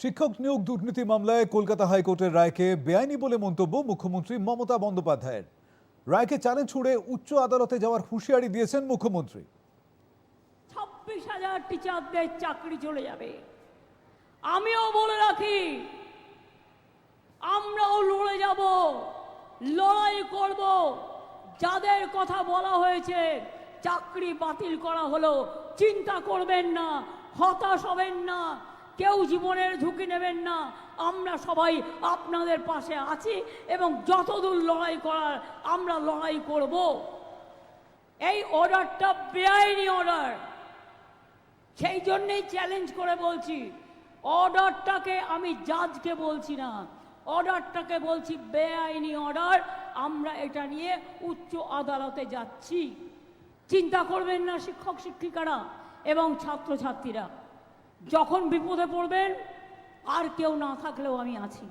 শিক্ষক নিয়োগ দুর্নীতি মামলায় কলকাতা হাইকোর্টের রায়কে বেআইনি বলে মন্তব্য মুখ্যমন্ত্রী মমতা বন্দ্যোপাধ্যায়ের। রায়কে চ্যালেঞ্জ ছুড়ে উচ্চ আদালতে যাওয়ার হুঁশিয়ারি দিয়েছেন মুখ্যমন্ত্রী। ছাব্বিশ হাজার টিচারদের চাকরি চলে যাবে। আমিও বলে রাখি, আমরাও লড়ে যাব, লড়াই করব। যাদের কথা বলা হয়েছে, চাকরি বাতিল করা হলো, চিন্তা করবেন না, হতাশ হবেন না। কেউ জীবনের ঝুঁকি নেবেন না। আমরা সবাই আপনাদের পাশে আছি এবং যতদূর লড়াই করার আমরা লড়াই করব। এই অর্ডারটা বেআইনি অর্ডার। সেই জন্যেই চ্যালেঞ্জ করে বলছি, অর্ডারটাকে আমি জাজকে বলছি না। অর্ডারটাকে বলছি বেআইনি অর্ডার। আমরা এটা নিয়ে উচ্চ আদালতে যাচ্ছি। চিন্তা করবেন না শিক্ষক শিক্ষিকারা এবং ছাত্রছাত্রীরা। যখন বিপদে পড়বেন আর কেউ না থাকলেও আমি আছি।